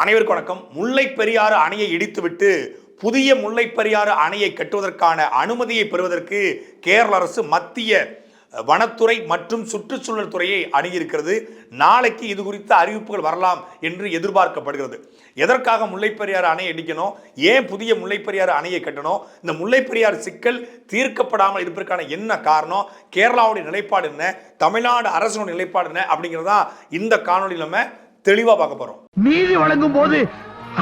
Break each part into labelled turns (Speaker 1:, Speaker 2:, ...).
Speaker 1: அனைவருக்கும் வணக்கம். முல்லை பெரியாறு அணையை இடித்துவிட்டு புதிய முல்லை பெரியாறு அணையை கட்டுவதற்கான அனுமதியை பெறுவதற்கு கேரள அரசு மத்திய வனத்துறை மற்றும் சுற்றுச்சூழல் துறையை அணுகியிருக்கிறது. நாளைக்கு இது குறித்த அறிவிப்புகள் வரலாம் என்று எதிர்பார்க்கப்படுகிறது. எதற்காக முல்லைப்பெரியாறு அணையை இடிக்கணும்? ஏன் புதிய முல்லைப்பெரியாறு அணையை கட்டணும்? இந்த முல்லைப்பெரியாறு சிக்கல் தீர்க்கப்படாமல் இருப்பதற்கான என்ன காரணம்? கேரளாவுடைய நிலைப்பாடு என்ன? தமிழ்நாடு அரசினுடைய நிலைப்பாடு என்ன? அப்படிங்கிறதா இந்த காணொலி நம்ம தெளிவாக பார்க்க போகிறோம்
Speaker 2: நீதி வழங்கும் போது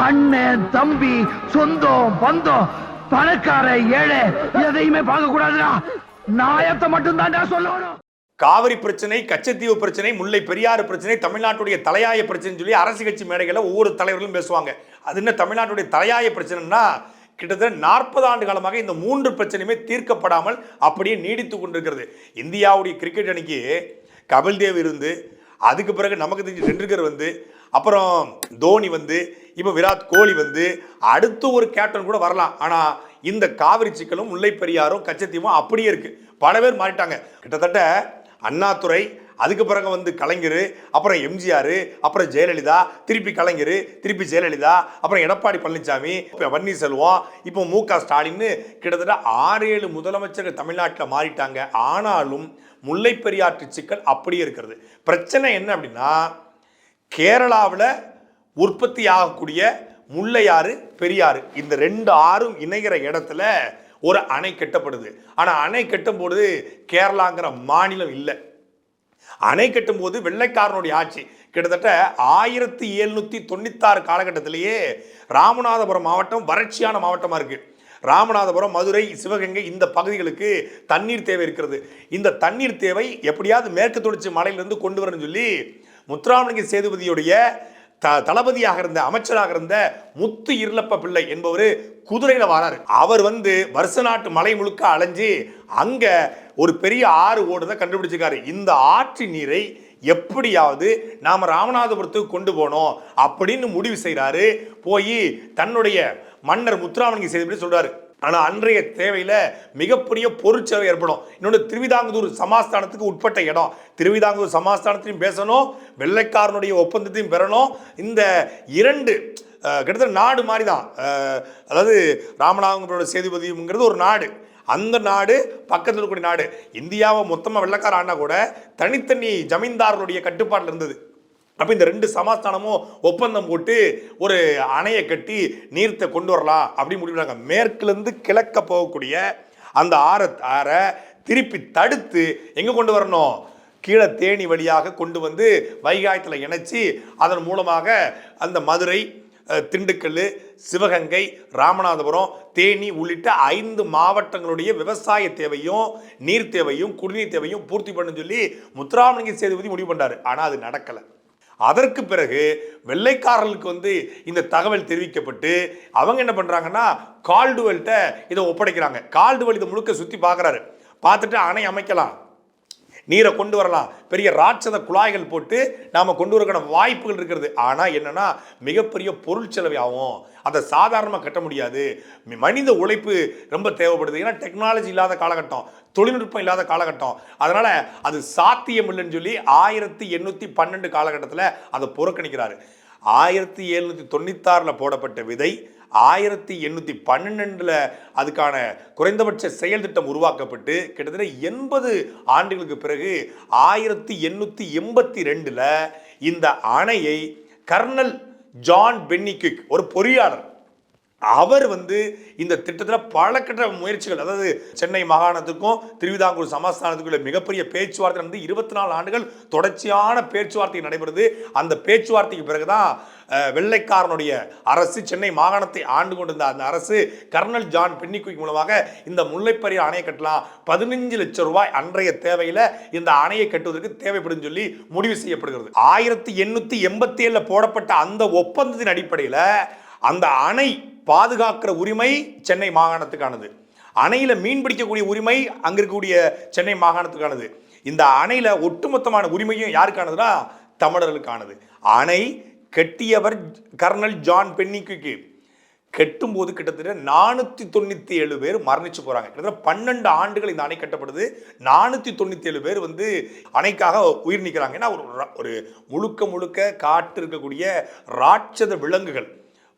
Speaker 2: அண்ணன் தம்பி சொந்தம் பந்தம் பணக்கார ஏழை எதையுமே பார்க்க கூடாதுடா. நாயத்தை மட்டும் தான்டா சொல்லணும்.
Speaker 1: காவிரி பிரச்சனை கச்சத்தீவு பிரச்சனை முல்லை பெரியாறு பிரச்சனை தமிழ்நாட்டுடைய தலையாய பிரச்சனை சொல்லி அரசு கட்சி மேடைகளில் ஒவ்வொரு தலைவர்களும் பேசுவாங்க. அது என்ன தமிழ்நாட்டுடைய தலையாய பிரச்சனைனா கிட்டத்தட்ட நாற்பது ஆண்டு காலமாக இந்த மூன்று பிரச்சனையுமே தீர்க்கப்படாமல் அப்படியே நீடித்து கொண்டிருக்கிறது. இந்தியாவுடைய கிரிக்கெட் அணிக்கு கபில் தேவ் இருந்து அதுக்கு பிறகு நமக்கு தெரிஞ்ச டெண்டுல்கர் வந்து அப்புறம் தோனி வந்து இப்போ விராட் கோலி வந்து அடுத்து ஒரு கேப்டன் கூட வரலாம். ஆனால் இந்த காவிரி சிக்கலும் முல்லை பெரியாரும் கச்சத்தீவும் அப்படியே இருக்குது பல பேர் மாறிட்டாங்க. கிட்டத்தட்ட அண்ணாதுரை அதுக்கு பிறகு வந்து கலைஞர் அப்புறம் எம்ஜிஆர் அப்புறம் ஜெயலலிதா திருப்பி கலைஞர் திருப்பி ஜெயலலிதா அப்புறம் எடப்பாடி பழனிசாமி இப்போ பன்னீர்செல்வம் இப்போ மு க ஸ்டாலின் கிட்டத்தட்ட ஆறு ஏழு முதலமைச்சர்கள் தமிழ்நாட்டில் மாறிட்டாங்க. ஆனாலும் முல்லை பெரியாற்று சிக்கல் அப்படியே இருக்கிறது. பிரச்சனை என்ன அப்படின்னா கேரளாவில் உற்பத்தி ஆகக்கூடிய முல்லையாறு பெரியாறு இந்த ரெண்டு ஆறும் இணைகிற இடத்துல ஒரு அணை கட்டப்படுது. ஆனால் அணை கட்டும்போது கேரளாங்கிற மாநிலம் இல்லை. அணை கட்டும்போது வெள்ளைக்காரனுடைய ஆட்சி. கிட்டத்தட்ட ஆயிரத்தி எழுநூற்றி தொண்ணூத்தாறு காலகட்டத்திலேயே ராமநாதபுரம் மாவட்டம் வறட்சியான மாவட்டமாக இருக்குது ராமநாதபுரம் மதுரை சிவகங்கை இந்த பகுதிகளுக்கு தண்ணீர் தேவை இருக்கிறது. இந்த தண்ணீர் தேவை எப்படியாவது மேற்கு தொடர்ச்சி மலையிலிருந்து கொண்டு வரணும்னு சொல்லி முத்துராமலிங்க சேதுபதியுடைய த தளபதியாக இருந்த அமைச்சராக இருந்த முத்து இருளப்ப பிள்ளை என்பவர் குதிரையில் வராரு. அவர் வந்து வருஷ நாட்டு மலை முழுக்க அலைஞ்சு அங்கே ஒரு பெரிய ஆறு ஓடுதை கண்டுபிடிச்சிருக்காரு. இந்த ஆற்று நீரை எப்படியாவது நாம் ராமநாதபுரத்துக்கு கொண்டு போனோம் அப்படின்னு முடிவு செய்கிறாரு போய் தன்னுடைய மன்னர் முத்துராமலிங்க சேதுபதி சொல்கிறாரு ஆனால் அன்றைய தேவையில் மிகப்பெரிய பொருட்சேவை ஏற்படும். இன்னொன்று திருவிதாங்கூர் சமாஸ்தானத்துக்கு உட்பட்ட இடம். திருவிதாங்கூர் சமாஸ்தானத்தையும் பேசணும் வெள்ளைக்காரனுடைய ஒப்பந்தத்தையும் பெறணும். இந்த இரண்டு கிட்டத்தட்ட நாடு மாதிரி தான் அதாவது ராமநாதபுரோட சேதுபதிங்கிறது ஒரு நாடு. அந்த நாடு பக்கத்தில் இருக்கக்கூடிய நாடு. இந்தியாவை மொத்தமாக வெள்ளைக்கார ஆனால் கூட தனித்தனி ஜமீன்தாரனுடைய கட்டுப்பாட்டில் இருந்தது. அப்போ இந்த ரெண்டு சமாஸ்தானமும் ஒப்பந்தம் போட்டு ஒரு அணையை கட்டி நீர்த்தை கொண்டு வரலாம் அப்படின்னு முடிவுறாங்க மேற்குலேருந்து கிழக்க போகக்கூடிய அந்த ஆற ஆறை திருப்பி தடுத்து எங்கே கொண்டு வரணும்? கீழே தேனி வழியாக கொண்டு வந்து வைகாயத்தில் இணைச்சி அதன் மூலமாக அந்த மதுரை திண்டுக்கல் சிவகங்கை ராமநாதபுரம் தேனி உள்ளிட்ட ஐந்து மாவட்டங்களுடைய விவசாய தேவையும் நீர் தேவையும் குடிநீர் தேவையும் பூர்த்தி பண்ணுன்னு சொல்லி முத்துராமலிங்க சேதுபதி முடிவு பண்ணாரு ஆனால் அது நடக்கலை. அதற்கு பிறகு வெள்ளைக்காரர்களுக்கு வந்து இந்த தகவல் தெரிவிக்கப்பட்டு அவங்க என்ன பண்ணுறாங்கன்னா கால்டுவெல்கிட்ட இதை ஒப்படைக்கிறாங்க. கால்டுவெல் இதை முழுக்க சுற்றி பார்க்குறாரு. பார்த்துட்டு அணை அமைக்கலாம். நீரை கொண்டு வரலாம். பெரிய ராட்சத குழாய்கள் போட்டு நாம் கொண்டு வரக்கான வாய்ப்புகள் இருக்கிறது ஆனால் என்னென்னா மிகப்பெரிய பொருள் செலவு ஆகும் அதை சாதாரணமாக கட்ட முடியாது. மனித உழைப்பு ரொம்ப தேவைப்படுது. ஏன்னா டெக்னாலஜி இல்லாத காலகட்டம் தொழில்நுட்பம் இல்லாத காலகட்டம். அதனால் அது சாத்தியம் இல்லைன்னு சொல்லி ஆயிரத்தி எண்ணூற்றி பன்னெண்டு காலகட்டத்தில் அதை புறக்கணிக்கிறாரு. ஆயிரத்தி எழுநூற்றி தொண்ணூத்தாறில் போடப்பட்ட விதை ஆயிரத்தி எண்ணூற்றி பன்னெண்டில் அதுக்கான குறைந்தபட்ச செயல் திட்டம் உருவாக்கப்பட்டு கிட்டத்தட்ட எண்பது ஆண்டுகளுக்கு பிறகு ஆயிரத்தி எண்ணூற்றி எண்பத்தி ரெண்டில் இந்த அணையை கர்னல் ஜான் பென்னிக்விக் ஒரு பொறியாளர் அவர் வந்து இந்த திட்டத்தில் பல கட்ட முயற்சிகள் அதாவது சென்னை மாகாணத்துக்கும் திருவிதாங்கூர் சமஸ்தானத்துக்கும் உள்ள மிகப்பெரிய பேச்சுவார்த்தை வந்து இருபத்தி நாலு ஆண்டுகள் தொடர்ச்சியான பேச்சுவார்த்தை நடைபெறுது. அந்த பேச்சுவார்த்தைக்கு பிறகுதான் வெள்ளைக்காரனுடைய அரசு சென்னை மாகாணத்தை ஆண்டு கொண்டிருந்த அந்த அரசு கர்னல் ஜான் பென்னிக்குவிக் மூலமாக இந்த முல்லைப்பரிய அணையை கட்டலாம். பதினஞ்சு லட்சம் ரூபாய் அன்றைய தேவையில் இந்த அணையை கட்டுவதற்கு தேவைப்படும் சொல்லி முடிவு செய்யப்படுகிறது. ஆயிரத்தி எண்ணூற்றி எண்பத்தி ஏழில் போடப்பட்ட அந்த ஒப்பந்தத்தின் அடிப்படையில் அந்த அணை பாதுகாக்கிற உரிமை சென்னை மாகாணத்துக்கானது. அணையில் மீன் பிடிக்கக்கூடிய உரிமை அங்கே இருக்கக்கூடிய சென்னை மாகாணத்துக்கானது. இந்த அணையில் ஒட்டுமொத்தமான உரிமையும் யாருக்கானதுன்னா தமிழர்களுக்கானது. அணை கெட்டியவர் கர்னல் ஜான் பென்னிக்கு கெட்டும்போது கிட்டத்தட்ட நானூற்றி தொண்ணூற்றி ஏழு பேர் மரணிச்சு போகிறாங்க கிட்டத்தட்ட பன்னெண்டு ஆண்டுகள் இந்த அணை கட்டப்படுது. நானூற்றி தொண்ணூற்றி ஏழு பேர் வந்து அணைக்காக உயிர் நிற்கிறாங்க ஏன்னா ஒரு ஒரு முழுக்க முழுக்க காற்று இருக்கக்கூடிய ராட்சத விலங்குகள்.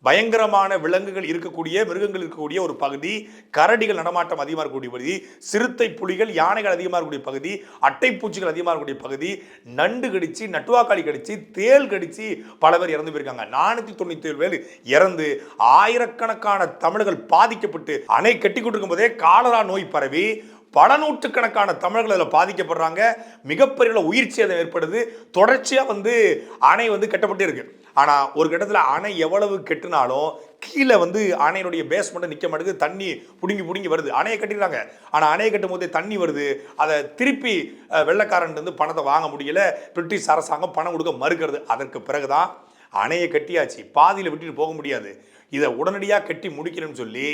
Speaker 1: பயங்கரமான விலங்குகள் இருக்கக்கூடிய மிருகங்கள் இருக்கக்கூடிய ஒரு பகுதி கரடிகள் நடமாட்டம் அதிகமாக இருக்கக்கூடிய பகுதி சிறுத்தை புலிகள் யானைகள் அதிகமாக இருக்கக்கூடிய பகுதி அட்டைப்பூச்சிகள் அதிகமாக இருக்கக்கூடிய பகுதி நண்டு கடிச்சு நட்டுவாக்காளி கடிச்சு தேள் கடிச்சு பல பேர் இறந்து போயிருக்காங்க. நானூற்றி தொண்ணூற்றி ஏழு பேர் இறந்து ஆயிரக்கணக்கான தமிழர்கள் பாதிக்கப்பட்டு அணை கட்டி கொண்டிருக்கும் போதே காலரா நோய் பரவி பல நூற்றுக்கணக்கான தமிழர்கள் அதில் பாதிக்கப்படுறாங்க. மிகப்பெரிய உயிர் சேதம் ஏற்படுது. தொடர்ச்சியாக வந்து அணை வந்து கட்டப்பட்டே இருக்குது ஆனால் ஒரு கட்டத்தில் அணை எவ்வளவு கெட்டினாலும் கீழே வந்து அணையினுடைய பேஸ்மெண்ட்டை நிற்க மாட்டேங்குது. தண்ணி பிடுங்கி பிடுங்கி வருது. அணையை கட்டிடுறாங்க. ஆனால் அணையை கட்டும் போதே தண்ணி வருது. அதை திருப்பி அஹ், வந்து பணத்தை வாங்க முடியல. பிரிட்டிஷ் அரசாங்கம் பணம் கொடுக்க மறுக்கிறது. அதற்கு பிறகு தான் அணையை கட்டியாச்சு. பாதியில் விட்டுட்டு போக முடியாது. இதை உடனடியாக கட்டி முடிக்கணும்னு சொல்லி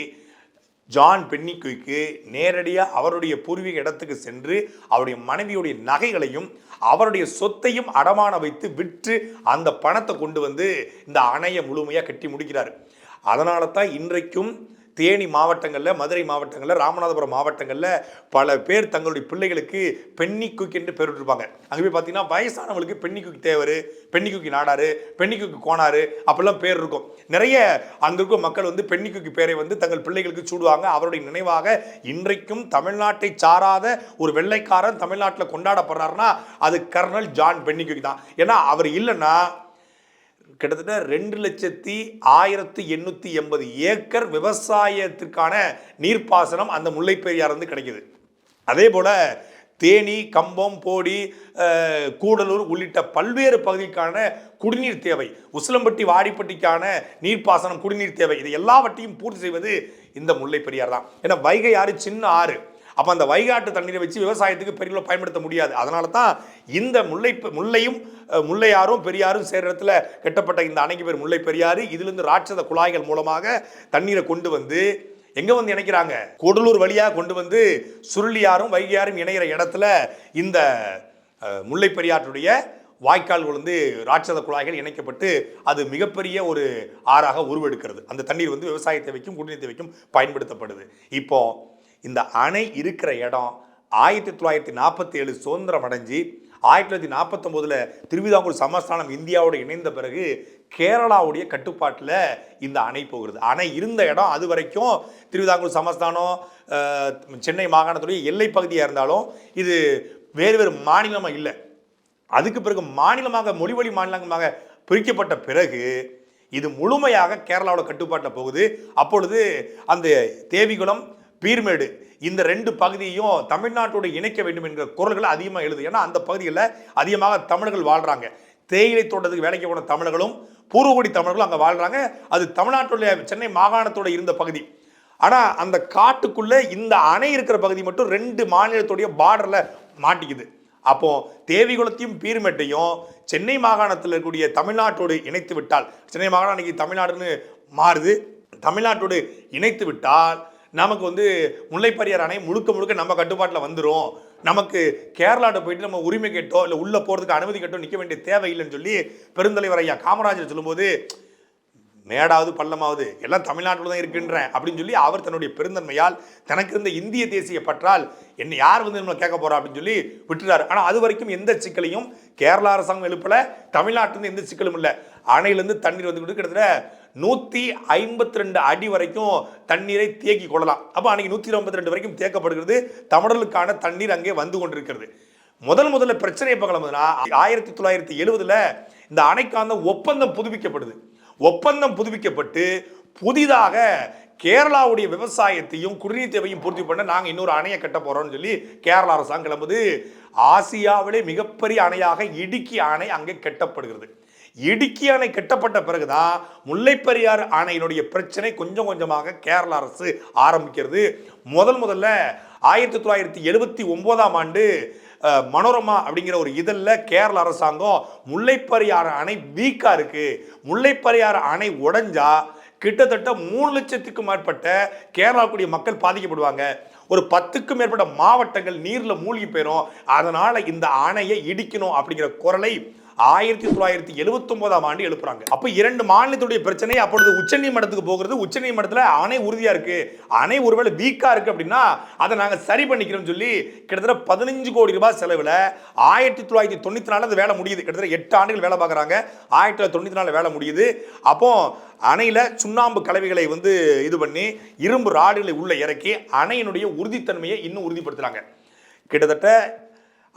Speaker 1: ஜான் பென்னிக்குய்க்கு நேரடியாக அவருடைய பூர்வீக இடத்துக்கு சென்று அவருடைய மனைவியுடைய நகைகளையும் அவருடைய சொத்தையும் அடமான வைத்து விற்று அந்த பணத்தை கொண்டு வந்து இந்த அணையை முழுமையாக கட்டி முடிக்கிறார். அதனால தான் இன்றைக்கும் தேனி மாவட்டங்களில் மதுரை மாவட்டங்களில் ராமநாதபுரம் மாவட்டங்களில் பல பேர் தங்களுடைய பிள்ளைகளுக்கு பென்னி குக்கி என்று பேர் விட்டுருப்பாங்க. அங்கே போய் பார்த்தீங்கன்னா வயசானவங்களுக்கு Pennycuick Thevar Pennycuick Nadar Pennycuick Konar அப்படிலாம் பேர் இருக்கும். நிறைய அங்கே இருக்கும் மக்கள் வந்து பென்னி குக்கி பேரை வந்து தங்கள் பிள்ளைகளுக்கு சூடுவாங்க. அவருடைய நினைவாக இன்றைக்கும் தமிழ்நாட்டை சாராத ஒரு வெள்ளைக்காரன் தமிழ்நாட்டில் கொண்டாடப்படுறாருன்னா அது கர்னல் ஜான் பென்னி குக்கி தான். ஏன்னா அவர் இல்லைன்னா கிட்டத்தட்ட ரெண்டு லட்சத்தி ஆயிரத்தி எண்ணூற்றி எண்பது ஏக்கர் விவசாயத்திற்கான நீர்ப்பாசனம் அந்த முல்லைப் வந்து கிடைக்குது. அதே போல் தேனி கம்பம் போடி கூடலூர் உள்ளிட்ட பல்வேறு பகுதிக்கான குடிநீர் தேவை. உசிலம்பட்டி வாடிப்பட்டிக்கான நீர்ப்பாசனம் குடிநீர் தேவை. இது எல்லாவற்றையும் பூர்த்தி செய்வது இந்த முல்லைப்பெரியார் தான். ஏன்னா வைகை ஆறு சின்ன ஆறு. அப்போ அந்த வைகாட்டு தண்ணீரை வச்சு விவசாயத்துக்கு பெரிய பயன்படுத்த முடியாது. அதனால தான் இந்த முல்லை முல்லையும் முல்லையாரும் பெரியாரும் சேர்ற இடத்துல கட்டப்பட்ட இந்த அணைக்கு பேர் முல்லை பெரியாறு. இதிலிருந்து ராட்சத குழாய்கள் மூலமாக தண்ணீரை கொண்டு வந்து எங்கே வந்து இணைக்கிறாங்க? கூடலூர் வழியாக கொண்டு வந்து சுருளியாரும் வைகையாரும் இணைகிற இடத்துல இந்த முல்லை பெரியாற்றுடைய வாய்க்கால்கள் வந்து ராட்சத குழாய்கள் இணைக்கப்பட்டு அது மிகப்பெரிய ஒரு ஆறாக உருவெடுக்கிறது. அந்த தண்ணீர் வந்து விவசாயத்தை வைக்கும் குடிநீர் தேவைக்கும் பயன்படுத்தப்படுது. இப்போது இந்த அணை இருக்கிற இடம் ஆயிரத்தி தொள்ளாயிரத்தி நாற்பத்தி ஏழு சுதந்திரம் அடைஞ்சு ஆயிரத்தி தொள்ளாயிரத்தி நாற்பத்தொம்போதில் திருவிதாங்கூர் சமஸ்தானம் இந்தியாவோடு இணைந்த பிறகு கேரளாவுடைய கட்டுப்பாட்டில் இந்த அணை போகிறது. அணை இருந்த இடம் அது வரைக்கும் திருவிதாங்கூர் சமஸ்தானம் சென்னை மாகாணத்துடைய எல்லை பகுதியாக இருந்தாலும் இது வேறு வேறு மாநிலமாக இல்லை. அதுக்கு பிறகு மாநிலமாக மொழிவழி மாநிலமாக பிரிக்கப்பட்ட பிறகு இது முழுமையாக கேரளாவோட கட்டுப்பாட்டில் போகுது. அப்பொழுது அந்த தேவிகுளம் பீர்மேடு. இந்த ரெண்டு பகுதியையும் தமிழ்நாட்டோடு இணைக்க வேண்டும் என்கிற குரல்கள் அதிகமாக எழுது. ஏன்னா அந்த பகுதியில் அதிகமாக தமிழர்கள் வாழ்கிறாங்க தேயிலை தோட்டத்துக்கு வேலைக்கு போன தமிழர்களும் பூர்வகுடி தமிழர்களும் அங்கே வாழ்கிறாங்க அது தமிழ்நாட்டுடைய சென்னை மாகாணத்தோட இருந்த பகுதி. ஆனால் அந்த காட்டுக்குள்ளே இந்த அணை இருக்கிற பகுதி மட்டும் ரெண்டு மாநிலத்துடைய பார்டரில் மாட்டிக்குது. அப்போ தேவிகுளத்தையும் பீர்மெட்டையும் சென்னை மாகாணத்தில் இருக்கக்கூடிய தமிழ்நாட்டோடு இணைத்து விட்டால் சென்னை மாகாணம் அன்னைக்கு தமிழ்நாடுன்னு மாறுது. தமிழ்நாட்டோடு இணைத்து விட்டால் நமக்கு வந்து முல்லைப்பரியார் அணை முழுக்க முழுக்க நம்ம கட்டுப்பாட்டில் வந்துடும் நமக்கு கேரளாட்ட போயிட்டு நம்ம உரிமை கேட்டோ இல்லை உள்ளே போகிறதுக்கு அனுமதி கேட்டோ நிற்க வேண்டிய தேவையில்லைன்னு சொல்லி பெருந்தலைவர் ஐயா காமராஜர் சொல்லும்போது மேடாவது பள்ளமாவது எல்லாம் தமிழ்நாட்டில் தான் இருக்கின்றேன் அப்படின்னு சொல்லி அவர் தன்னுடைய பெருந்தன்மையால் தனக்கு இருந்த இந்திய தேசிய பற்றால் என்னை யார் வந்து நம்மளை கேட்க போகிறா அப்படின்னு சொல்லி விட்டுறாரு. ஆனால் அது வரைக்கும் எந்த சிக்கலையும் கேரளா அரசாங்கம் எழுப்பலை தமிழ்நாட்டிலேருந்து எந்த சிக்கலும் இல்லை. அணையிலேருந்து தண்ணீர் வந்து கொண்டு கிட்டத்தட்ட நூற்றி ஐம்பத்தி ரெண்டு அடி வரைக்கும் தண்ணீரை தேக்கி கொள்ளலாம். அப்போ அன்னைக்கு நூற்றி ஐம்பத்தி ரெண்டு வரைக்கும் தேக்கப்படுகிறது. தமிழர்களுக்கான தண்ணீர் அங்கே வந்து கொண்டிருக்கிறது. முதல் முதல்ல பிரச்சனை எப்போ கிளம்புதுன்னா ஆயிரத்தி தொள்ளாயிரத்தி எழுபதில் இந்த அணைக்கான ஒப்பந்தம் புதுப்பிக்கப்படுது. ஒப்பந்தம் புதுப்பிக்கப்பட்டு புதிதாக கேரளாவுடைய விவசாயத்தையும் குடிநீர் தேவையும் பூர்த்தி பண்ண நாங்கள் இன்னொரு அணையை கட்ட போகிறோம்னு சொல்லி கேரளா அரசாங்கம் கிளம்புது. ஆசியாவிலே மிகப்பெரிய அணையாக இடுக்கி அணை அங்கே கட்டப்படுகிறது. இடுக்கி அணை கட்டப்பட்ட பிறகுதான் முல்லைப்பெரியார் அணையினுடைய பிரச்சனை கொஞ்சம் கொஞ்சமாக கேரள அரசு ஆரம்பிக்கிறது. முதல் முதல்ல ஆயிரத்தி தொள்ளாயிரத்தி எழுபத்தி ஒன்பதாம் ஆண்டு மனோரமா அப்படிங்கிற ஒரு இதழில் கேரள அரசாங்கம் முல்லைப்பரியார் அணை வீக்காக இருக்குது முல்லைப்பரியார் அணை உடைஞ்சா கிட்டத்தட்ட மூணு லட்சத்துக்கும் மேற்பட்ட கேரளாவுக்குரிய மக்கள் பாதிக்கப்படுவாங்க. ஒரு பத்துக்கும் மேற்பட்ட மாவட்டங்கள் நீரில் மூழ்கி போயிடும் அதனால் இந்த அணையை இடிக்கணும் அப்படிங்கிற குரலை ஆயிரத்தி தொள்ளாயிரத்தி எழுபத்தி ஒன்பதாம் ஆண்டு எழுப்புறாங்க. அப்ப இரண்டு மாநிலத்துடைய பிரச்சனை அப்பொழுது உச்சநீதிமன்றத்துக்கு போகிறது. உச்சநீதிமன்றத்தில் அணை உறுதியா இருக்கு. அணை ஒருவேளை வீக்கா இருக்கு அப்படின்னா அதை நாங்க சரி பண்ணிக்கிறோம் சொல்லி கிட்டத்தட்ட பதினஞ்சு கோடி ரூபாய் செலவுல ஆயிரத்தி தொள்ளாயிரத்தி தொண்ணூத்தி நாலு அந்த வேலை முடியுது. கிட்டத்தட்ட எட்டு ஆண்டுகள் வேலை பார்க்குறாங்க. ஆயிரத்தி தொள்ளாயிரத்தி தொண்ணூத்தி நாலு வேலை முடியுது. அப்போ அணையில சுண்ணாம்பு கலவைகளை வந்து இது பண்ணி இரும்பு ராடுகளை உள்ள இறக்கி அணையினுடைய உறுதித்தன்மையை இன்னும் உறுதிப்படுத்துறாங்க. கிட்டத்தட்ட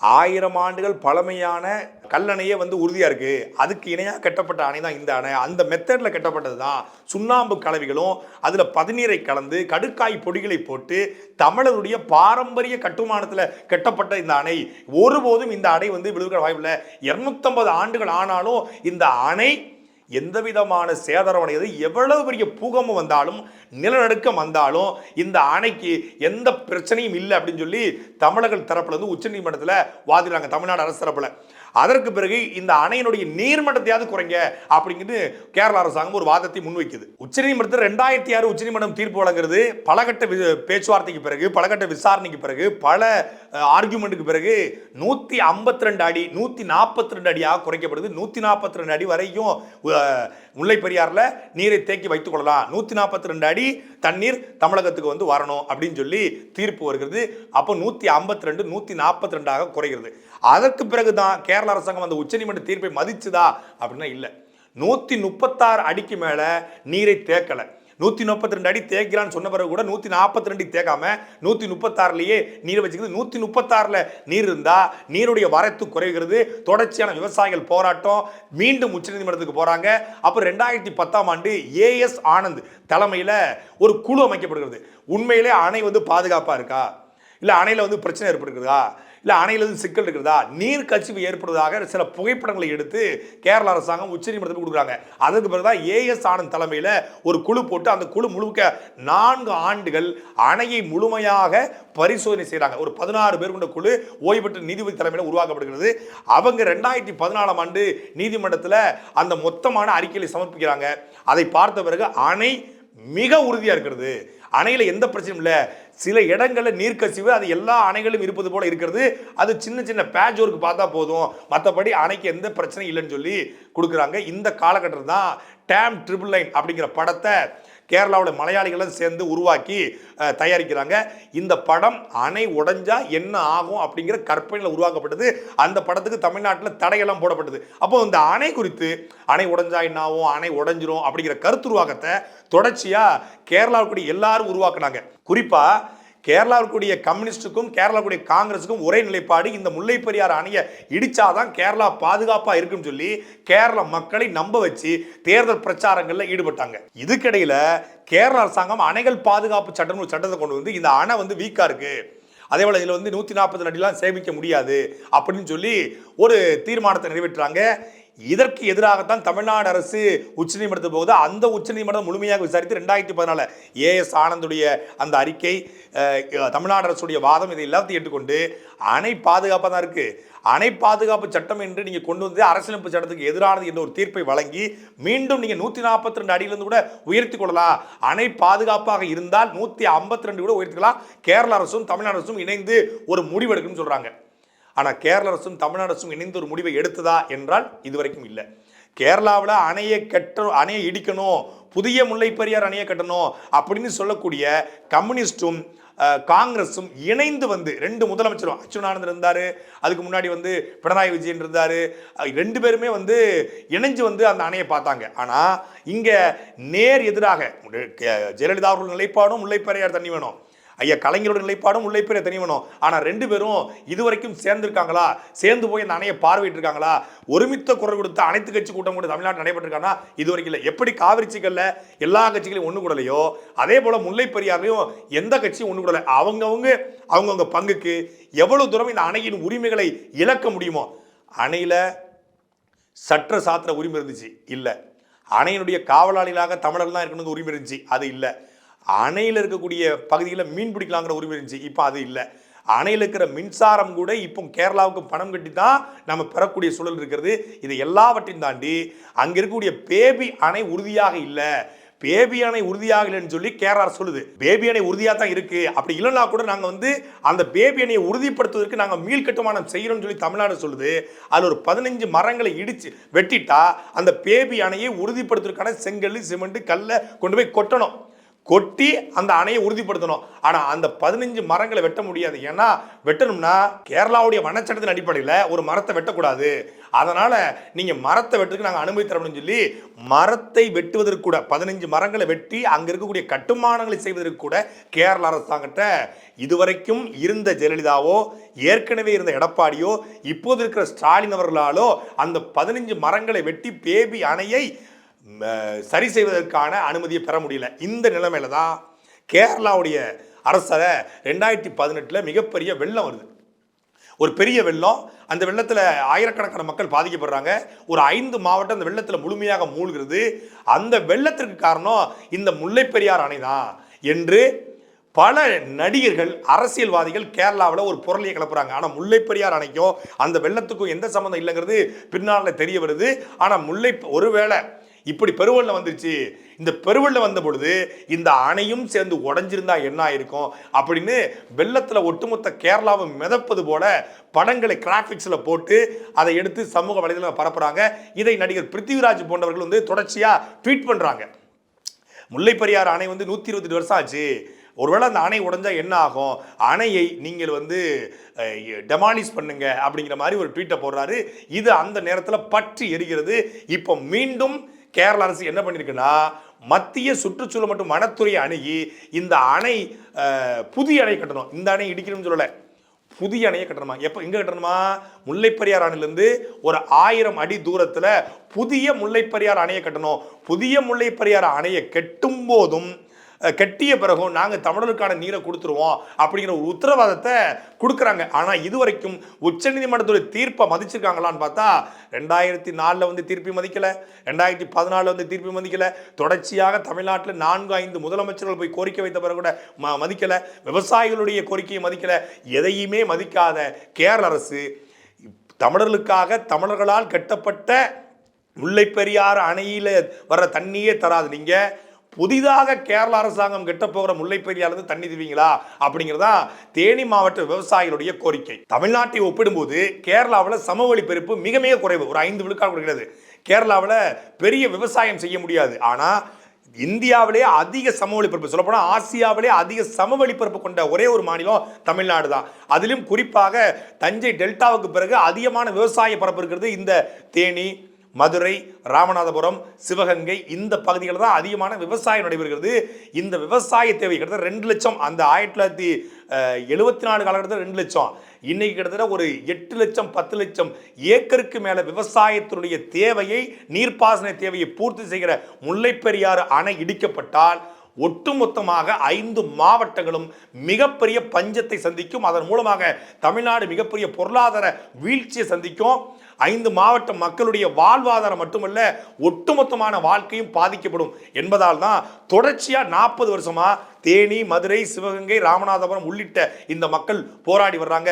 Speaker 1: ஆயிரம் ஆண்டுகள் பழமையான கல்லணையே வந்து உறுதியாக இருக்குது அதுக்கு இணையாக கட்டப்பட்ட அணை தான் இந்த அணை. அந்த மெத்தடில் கட்டப்பட்டது தான் சுண்ணாம்பு கலவைகளும் அதில் பதினீரை கலந்து கடுக்காய் பொடிகளை போட்டு தமிழருடைய பாரம்பரிய கட்டுமானத்தில் கட்டப்பட்ட இந்த அணை. ஒருபோதும் இந்த அணை வந்து விழுகிற வாய்ப்பில்லை. இரநூத்தம்பது ஆண்டுகள் ஆனாலும் இந்த அணை எந்த விதமான சேதாரம் அடையாது. எவ்வளவு பெரிய பூகமும் வந்தாலும் நிலநடுக்கம் வந்தாலும் இந்த அணைக்கு எந்த பிரச்சனையும் இல்லை அப்படின்னு சொல்லி தமிழர்கள் தரப்புல இருந்து உச்சநீதிமன்றத்தில் வாதிடுறாங்க தமிழ்நாடு அரசு தரப்புல. அதற்கு பிறகு இந்த அணையினுடைய நீர்மட்டத்தையாவது குறைங்க அப்படிங்கிறது கேரள அரசாங்கம் ஒரு வாதத்தை முன்வைக்குது. உச்சநீதிமன்றத்தில் ரெண்டாயிரத்தி ஆறு உச்சநீதிமன்றம் தீர்ப்பு வழங்குறது பலகட்ட வி- பேச்சுவார்த்தைக்கு பிறகு பலகட்ட விசாரணைக்கு பிறகு பல ஆர்குமெண்ட்டுக்கு பிறகு நூற்றி ஐம்பத்தி ரெண்டு அடி நூற்றி நாற்பத்தி ரெண்டு அடியாக குறைக்கப்படுது. நூற்றி நாற்பத்தி ரெண்டு அடி வரைக்கும் முல்லை பெரியாறில் நீரை தேக்கி வைத்துக் கொள்ளலாம். நூற்றி நாற்பத்தி ரெண்டு அடி தண்ணீர் தமிழகத்துக்கு வந்து வரணும் அப்படின்னு சொல்லி தீர்ப்பு வருகிறது. அப்போ நூற்றி ஐம்பத்தி ரெண்டு நூற்றி நாற்பத்தி ரெண்டாக குறைகிறது. அதற்கு பிறகு தான் கேரள அரசாங்கம் அந்த உச்சநீதிமன்ற தீர்ப்பை மதிச்சுதா? அப்படின்னா இல்லை. நூற்றி முப்பத்தாறு அடிக்கு மேலே நீரை தேக்கலை. நூற்றி முப்பத்தி ரெண்டு அடி தேய்க்கிறான்னு சொன்ன பிறகு கூட நூற்றி நாற்பத்தி ரெண்டு தேக்காம நூற்றி முப்பத்தாறுலேயே நீர் வச்சுக்கிறது. நூற்றி முப்பத்தாறில் நீர் இருந்தால் நீருடைய வரத்து குறைகிறது. தொடர்ச்சியான விவசாயிகள் போராட்டம். மீண்டும் உச்சநீதிமன்றத்துக்கு போகிறாங்க அப்புறம் ரெண்டாயிரத்தி பத்தாம் ஆண்டு ஏஎஸ் ஆனந்த் தலைமையில் ஒரு குழு அமைக்கப்படுகிறது. உண்மையிலே அணை வந்து பாதுகாப்பாக இருக்கா? இல்லை அணையில் வந்து பிரச்சனை ஏற்படுகிறதா இல்லை அணையில் எதுவும் சிக்கல் இருக்கிறதா நீர் கசிவு ஏற்படுவதாக சில புகைப்படங்களை எடுத்து கேரள அரசாங்கம் உச்சநீதிமன்றத்துக்கு கொடுக்குறாங்க. அதுக்கு பிறகு தான் ஏஎஸ் ஆனந்த் தலைமையில் ஒரு குழு போட்டு அந்த குழு முழுக்க நான்கு ஆண்டுகள் அணையை முழுமையாக பரிசோதனை செய்கிறாங்க ஒரு பதினாறு பேர் கொண்ட குழு ஓய்வு பெற்ற நீதிபதி தலைமையில் உருவாக்கப்படுகிறது. அவங்க ரெண்டாயிரத்தி பதினாலாம் ஆண்டு நீதிமன்றத்தில் அந்த மொத்தமான அறிக்கையை சமர்ப்பிக்கிறாங்க. அதை பார்த்த பிறகு அணை மிக உறுதியாக இருக்கிறது. அணையில் எந்த பிரச்சனையும் இல்லை. சில இடங்களில் நீர்க்கசிவு அது எல்லா அணைகளும் இருப்பது போல் இருக்கிறது. அது சின்ன சின்ன பேட்ச் ஒர்க் பார்த்தா போதும். மற்றபடி அணைக்கு எந்த பிரச்சனையும் இல்லைன்னு சொல்லி கொடுக்குறாங்க. இந்த காலகட்டம் தான் டேம் ட்ரிபிள் லைன் அப்படிங்கிற படத்தை கேரளாவோட மலையாளிகளும் சேர்ந்து உருவாக்கி தயாரிக்கிறாங்க. இந்த படம் அணை உடைஞ்சா என்ன ஆகும் அப்படிங்கிற கற்பனையில் உருவாக்கப்பட்டது. அந்த படத்துக்கு தமிழ்நாட்டில் தடையெல்லாம் போடப்பட்டது. அப்போ இந்த அணை குறித்து அணை உடைஞ்சா என்ன ஆகும் அணை உடைஞ்சிரும் அப்படிங்கிற கருத்துருவாக்கத்தை தொடர்ச்சியாக கேரளாவுக்குடி எல்லாரும் உருவாக்குனாங்க. குறிப்பாக கேரளாவுக்குரிய கம்யூனிஸ்டுக்கும் கேரளாவுக்குரிய காங்கிரஸுக்கும் ஒரே நிலைப்பாடு இந்த முல்லை பெரியார் அணையை இடிச்சாதான் கேரளா பாதுகாப்பாக இருக்குன்னு சொல்லி கேரள மக்களை நம்ப வச்சு தேர்தல் பிரச்சாரங்களில் ஈடுபட்டாங்க. இதுக்கிடையில் கேரள அரசாங்கம் அணைகள் பாதுகாப்பு சட்டம் ஒரு சட்டத்தை கொண்டு வந்து இந்த அணை வந்து வீக்காக இருக்குது அதே போல் இதில் வந்து நூற்றி நாற்பது அடிலாம் சேமிக்க முடியாது அப்படின்னு சொல்லி ஒரு தீர்மானத்தை நிறைவேற்றுறாங்க. இதற்கு எதிராகத்தான் தமிழ்நாடு அரசு உச்சநீதிமன்றத்துக்கு போகுது. அந்த உச்சநீதிமன்றம் முழுமையாக விசாரித்து ரெண்டாயிரத்தி பதினாலு ஏஎஸ் ஆனந்துடைய அந்த அறிக்கை தமிழ்நாடு அரசுடைய வாதம் இதை எல்லாத்தையும் ஏற்றுக்கொண்டு அணை பாதுகாப்பாக தான் இருக்குது அணை பாதுகாப்பு சட்டம் என்று நீங்கள் கொண்டு வந்து அரசியலமைப்பு சட்டத்துக்கு எதிரானது என்ற ஒரு தீர்ப்பை வழங்கி மீண்டும் நீங்கள் நூற்றி நாற்பத்தி ரெண்டு அடியிலிருந்து கூட உயர்த்தி கொள்ளலாம். அணை பாதுகாப்பாக இருந்தால் நூற்றி ஐம்பத்தி ரெண்டு கூட உயர்த்திக்கலாம். கேரள அரசும் தமிழ்நாடு அரசும் இணைந்து ஒரு முடிவெடுக்கணும்னு சொல்கிறாங்க ஆனால் கேரள அரசும் தமிழ்நாடு அரசும் இணைந்து ஒரு முடிவை எடுத்ததா என்றால் இதுவரைக்கும் இல்லை. கேரளாவில் அணையை கட்ட அணையை இடிக்கணும் புதிய முல்லைப்பெரியார் அணையை கட்டணும் அப்படின்னு சொல்லக்கூடிய கம்யூனிஸ்டும் காங்கிரஸும் இணைந்து வந்து ரெண்டு முதலமைச்சரும் அச்சுனானந்தர் இருந்தார் அதுக்கு முன்னாடி வந்து பினராயி விஜயன் இருந்தார் ரெண்டு பேருமே வந்து இணைஞ்சு வந்து அந்த அணையை பார்த்தாங்க. ஆனால் இங்கே நேர் எதிராக ஜெயலலிதா அவர்கள் நிலைப்பாடும் முல்லைப்பெரியார் தண்ணி வேணும். ஐயா கலைஞரோட நிலைப்பாடும் முல்லைப்பெரிய தனி வேணும் ஆனால் ரெண்டு பேரும் இதுவரைக்கும் சேர்ந்திருக்காங்களா? சேர்ந்து போய் அந்த அணையை பார்வையிட்டு இருக்காங்களா ஒருமித்த குரல் கொடுத்த அனைத்து கட்சி கூட்டம் கூட தமிழ்நாட்டில் நடைபெற்றிருக்காங்கன்னா இது வரைக்கும் இல்லை எப்படி காவிரி சிக்கல்ல எல்லா கட்சிகளையும் ஒன்று கூடலையோ? அதே போல் முல்லை பெரியாரையும் எந்த கட்சியும் ஒன்று கூடலை. அவங்கவுங்க அவங்கவுங்க பங்குக்கு எவ்வளவு தூரம் இந்த அணையின் உரிமைகளை இழக்க முடியுமோ? அணையில் சற்ற சாத்திர உரிமை இருந்துச்சு. இல்லை. அணையினுடைய காவலாளிகளாக தமிழர்கள் தான் இருக்கணுங்க உரிமை இருந்துச்சு. அது இல்லை. அணையில் இருக்கக்கூடிய பகுதியில் மீன் பிடிக்கலாங்கிற உரிமை இருந்துச்சு. இப்போ அது இல்லை. அணையில் இருக்கிற மின்சாரம் கூட இப்போ கேரளாவுக்கு பணம் கட்டி தான் நம்ம பெறக்கூடிய சூழல் இருக்கிறது. இது எல்லாவற்றையும் தாண்டி அங்கே இருக்கக்கூடிய பேபி அணை உறுதியாக இல்லை. பேபி அணை உறுதியாகலைன்னு சொல்லி கேரளா சொல்லுது. பேபி அணை உறுதியாக தான் இருக்கு. அப்படி இல்லைன்னா கூட நாங்கள் வந்து அந்த பேபி அணையை உறுதிப்படுத்துவதற்கு நாங்கள் மீள் கட்டுமானம் செய்கிறோம்னு சொல்லி தமிழ்நாடு சொல்லுது. அதில் ஒரு பதினஞ்சு மரங்களை இடிச்சு வெட்டிட்டா அந்த பேபி அணையை உறுதிப்படுத்துவதற்கான செங்கல் சிமெண்ட் கல்லை கொண்டு போய் கொட்டணும். கொட்டி அந்த அணையை உறுதிப்படுத்தணும். ஆனால் அந்த பதினஞ்சு மரங்களை வெட்ட முடியாது. ஏன்னா வெட்டணும்னா கேரளாவுடைய வனச்சட்டத்தின் அடிப்படையில் ஒரு மரத்தை வெட்டக்கூடாது. அதனால் நீங்கள் மரத்தை வெட்டுறதுக்கு நாங்கள் அனுமதி தரணும்னு சொல்லி மரத்தை வெட்டுவதற்கு கூட பதினஞ்சு மரங்களை வெட்டி அங்கே இருக்கக்கூடிய கட்டுமானங்களை செய்வதற்கு கூட கேரள அரசாங்கத்தை இதுவரைக்கும் இருந்த ஜெயலலிதாவோ ஏற்கனவே இருந்த எடப்பாடியோ இப்போது இருக்கிற ஸ்டாலின் அவர்களாலோ அந்த பதினஞ்சு மரங்களை வெட்டி பேபி அணையை சரி செய்வதற்கான அனுமதியை பெற முடியல. இந்த நிலைமையில தான் கேரளாவுடைய அரசரை ரெண்டாயிரத்தி பதினெட்டில் மிகப்பெரிய வெள்ளம் வருது. ஒரு பெரிய வெள்ளம். அந்த வெள்ளத்தில் ஆயிரக்கணக்கான மக்கள் பாதிக்கப்படுறாங்க. ஒரு ஐந்து மாவட்டம் அந்த வெள்ளத்தில் முழுமையாக மூழ்கிறது. அந்த வெள்ளத்திற்கு காரணம் இந்த முல்லை பெரியார் அணை தான் என்று பல நடிகர்கள் அரசியல்வாதிகள் கேரளாவில் ஒரு பொருளையை கிளப்புறாங்க. ஆனால் முல்லைப் பெரியார் அணைக்கும் அந்த வெள்ளத்துக்கும் எந்த சம்மந்தம் இல்லைங்கிறது பின்னால் தெரிய வருது. ஆனால் முல்லை ஒருவேளை இப்படி பெருவெள்ளம் வந்துருச்சு. இந்த பெருவெள்ளம் வந்த பொழுது இந்த அணையும் சேர்ந்து உடஞ்சிருந்தா என்ன ஆயிருக்கும்? அப்படின்னு வெள்ளத்தில் ஒட்டுமொத்த கேரளாவை மிதப்பது போல படங்களை கிராஃபிக்ஸில் போட்டு அதை எடுத்து சமூக வலைதளம் பரப்புறாங்க. இதை நடிகர் பிருத்திவிராஜ் போன்றவர்கள் வந்து தொடர்ச்சியாக ட்வீட் பண்ணுறாங்க முல்லைப்பெரியார் அணை வந்து நூற்றி இருபத்தெட்டு வருஷம் ஆச்சு. ஒருவேளை அந்த அணை உடஞ்சால் என்ன ஆகும்? அணையை நீங்கள் வந்து டெமாலிஷ் பண்ணுங்க அப்படிங்கிற மாதிரி ஒரு ட்வீட்டை போடுறாரு. இது அந்த நேரத்தில் பற்றி எரிகிறது. இப்போ மீண்டும் கேரள அரசு என்ன பண்ணியிருக்குன்னா மத்திய சுற்றுச்சூழல் மற்றும் வனத்துறையை அணுகி இந்த அணை புதிய அணை கட்டணும். இந்த அணை இடிக்கணும்னு சொல்லலை. புதிய அணையை கட்டணுமா? எப்போ எங்கே கட்டணுமா? முல்லைப்பெரியார் அணையிலேருந்து ஒரு ஆயிரம் அடி தூரத்தில் புதிய முல்லைப்பெரியார் அணையை கட்டணும். புதிய முல்லைப்பெரியார் அணையை கெட்டும் போதும் கட்டிய பிறகும் நாங்கள் தமிழருக்கான நீரை கொடுத்துருவோம் அப்படிங்கிற ஒரு உத்தரவாதத்தை கொடுக்குறாங்க. ஆனால் இதுவரைக்கும் உச்சநீதிமன்றத்துடைய தீர்ப்பை மதிச்சிருக்காங்களான்னு பார்த்தா ரெண்டாயிரத்தி நாலில் வந்து தீர்ப்பி மதிக்கலை ரெண்டாயிரத்தி பதினாலில் வந்து தீர்ப்பி மதிக்கலை. தொடர்ச்சியாக தமிழ்நாட்டில் நான்கு ஐந்து முதலமைச்சர்கள் போய் கோரிக்கை வைத்த பிறகு கூட ம மதிக்கலை. விவசாயிகளுடைய கோரிக்கையை மதிக்கலை. எதையுமே மதிக்காத கேரள அரசு தமிழர்களுக்காக தமிழர்களால் கட்டப்பட்ட முல்லைப்பெரியாறு அணையில் வர்ற தண்ணியே தராது நீங்கள் புதிதாக கேரள அரசாங்கம் கெட்ட போகிற முல்லைப்பெரியாலிருந்து தண்ணி தருவீங்களா? அப்படிங்கிறதா தேனி மாவட்ட விவசாயிகளுடைய கோரிக்கை. தமிழ்நாட்டை ஒப்பிடும்போது கேரளாவில் சமவெளி பெருப்பு மிக மிக குறைவு. ஒரு ஐந்து விழுக்காடு கொடுக்கிறது. கேரளாவில் பெரிய விவசாயம் செய்ய முடியாது. ஆனால் இந்தியாவிலே அதிக சமவெளி பரப்பு சொல்லப்போனால் ஆசியாவிலே அதிக சமவெளி பரப்பு கொண்ட ஒரே ஒரு மாநிலம் தமிழ்நாடு தான். அதிலும் குறிப்பாக தஞ்சை டெல்டாவுக்கு பிறகு அதிகமான விவசாய பரப்பு இருக்கிறது இந்த தேனி மதுரை ராமநாதபுரம் சிவகங்கை இந்த பகுதிகளில் தான் அதிகமான விவசாயம் நடைபெறுகிறது. இந்த விவசாய தேவை கிட்டத்தட்ட ரெண்டு லட்சம். அந்த ஆயிரத்தி தொள்ளாயிரத்தி எழுபத்தி நாலு காலகட்டத்தில் ரெண்டு லட்சம். இன்னைக்கு கிட்டத்தட்ட ஒரு எட்டு லட்சம் பத்து லட்சம் ஏக்கருக்கு மேலே விவசாயத்தினுடைய தேவையை நீர்ப்பாசன தேவையை பூர்த்தி செய்கிற முல்லைப்பெரியாறு அணை இடிக்கப்பட்டால் ஒட்டுமொத்தமாக ஐந்து மாவட்டங்களும் மிகப்பெரிய பஞ்சத்தை சந்திக்கும். அதன் மூலமாக தமிழ்நாடு மிகப்பெரிய பொருளாதார வீழ்ச்சியை சந்திக்கும். ஐந்து மாவட்ட மக்களுடைய வாழ்வாதாரம் மட்டுமல்ல ஒட்டுமொத்தமான வாழ்க்கையும் பாதிக்கப்படும் என்பதால் தான் தொடர்ச்சியாக நாற்பது வருஷமா தேனி மதுரை சிவகங்கை ராமநாதபுரம் உள்ளிட்ட இந்த மக்கள் போராடி வர்றாங்க.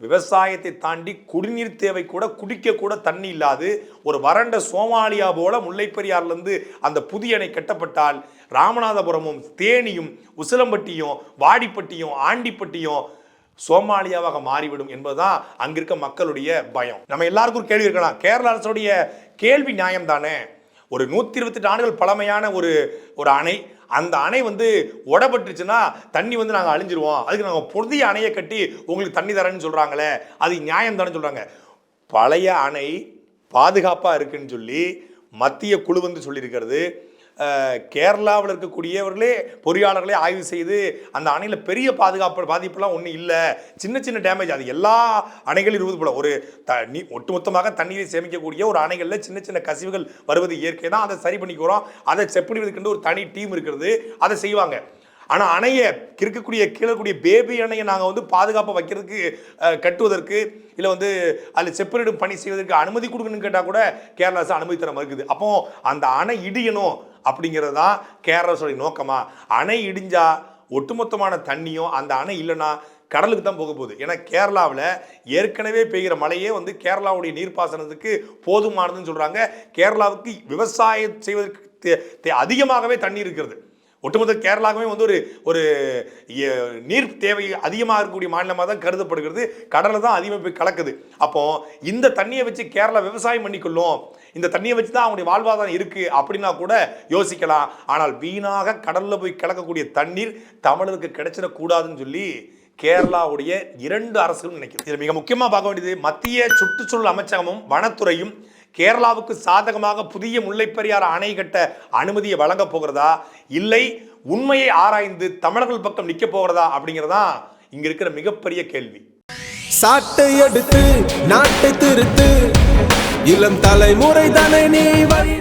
Speaker 1: விவசாயத்தை தாண்டி குடிநீர் தேவை கூட குடிக்க கூட தண்ணி இல்லாது ஒரு வறண்ட சோமாலியா போல முல்லைப்பெரியார்லேருந்து அந்த புதிய அணை கட்டப்பட்டால் ராமநாதபுரமும் தேனியும் உசிலம்பட்டியும் வாடிப்பட்டியும் ஆண்டிப்பட்டியும் சோமாலியாவாக மாறிவிடும் என்பதுதான் அங்கிருக்க மக்களுடைய பயம். நம்ம எல்லாருக்கும் கேள்வி இருக்கலாம். கேரள அரசுடைய கேள்வி நியாயம் தானே ஒரு நூற்றி இருபத்தெட்டு ஆண்டுகள் பழமையான ஒரு ஒரு அணை. அந்த அணை வந்து உடப்பட்டுச்சுன்னா தண்ணி வந்து நாங்கள் அழிஞ்சிருவோம். அதுக்கு நாங்கள் புதிய அணையை கட்டி உங்களுக்கு தண்ணி தரேன்னு சொல்கிறாங்களே அது நியாயம் தானே சொல்கிறாங்க பழைய அணை பாதுகாப்பாக இருக்குன்னு சொல்லி மத்திய குழு வந்து சொல்லியிருக்கிறது. கேரளாவில் இருக்கக்கூடியவர்களே பொறியாளர்களே ஆய்வு செய்து அந்த அணையில் பெரிய பாதுகாப்பு பாதிப்புலாம் ஒன்றும் இல்லை. சின்ன சின்ன டேமேஜ் அது எல்லா அணைகளும் இருப்பது போல. ஒரு த நீ ஒட்டுமொத்தமாக தண்ணீரை சேமிக்கக்கூடிய ஒரு அணைகளில் சின்ன சின்ன கசிவுகள் வருவது இயற்கை தான். அதை சரி பண்ணிக்கிறோம். அதை செக் ஒரு தனி டீம் இருக்கிறது. அதை செய்வாங்க. ஆனால் அணையை இருக்கக்கூடிய கீழே கூடிய பேபி அணையை நாங்கள் வந்து பாதுகாப்பாக வைக்கிறதுக்கு கட்டுவதற்கு இல்லை வந்து அதில் செப்பரேடும் பணி செய்வதற்கு அனுமதி கொடுக்கணும்னு கேட்டால் கூட கேரளா அரசு அனுமதி தர மறுக்குது. அப்போ அந்த அணை இடியணும் அப்படிங்கிறது தான் கேரள அரசுடைய நோக்கமாக அணை இடிஞ்சா ஒட்டுமொத்தமான தண்ணியும் அந்த அணை இல்லைன்னா கடலுக்கு தான் போக போகுது. ஏன்னா கேரளாவில் ஏற்கனவே பெய்கிற மழையே வந்து கேரளாவுடைய நீர்ப்பாசனத்துக்கு போதுமானதுன்னு சொல்கிறாங்க கேரளாவுக்கு விவசாயம் செய்வதற்கு தே- தே- அதிகமாகவே தண்ணி இருக்கிறது. ஒட்டுமொத்த கேரளாவுமே வந்து ஒரு ஒரு நீர் தேவை அதிகமாக இருக்கக்கூடிய மாநிலமாக தான் கருதப்படுகிறது. கடலை தான் அதிகமாக போய் கலக்குது. அப்போ இந்த தண்ணியை வச்சு கேரளா விவசாயம் பண்ணிக்கொள்ளும். இந்த தண்ணியை வச்சு தான் அவங்களுடைய வாழ்வாதாரம் இருக்குது அப்படின்னா கூட யோசிக்கலாம். ஆனால் வீணாக கடலில் போய் கலக்கக்கூடிய தண்ணீர் தமிழருக்கு கிடைச்சிடக்கூடாதுன்னு சொல்லி கேரளாவுடைய இரண்டு அரசுகளும் நினைக்கிறது இதில் மிக முக்கியமாக பார்க்க வேண்டியது மத்திய சுற்றுச்சூழல் அமைச்சகமும் வனத்துறையும் கேரளாவுக்கு சாதகமாக புதிய முல்லைப்பெரியார் அணை கட்ட அனுமதியை வழங்கப் போகிறதா? இல்லை உண்மையை ஆராய்ந்து தமிழர்கள் பக்கம் நிற்க போகிறதா? அப்படிங்கிறதா இங்க இருக்கிற மிகப்பெரிய கேள்வி.
Speaker 3: சாட்டை எடுத்து நாட்டை திருத்து இளம் தலைமுறை தானே நீ வழி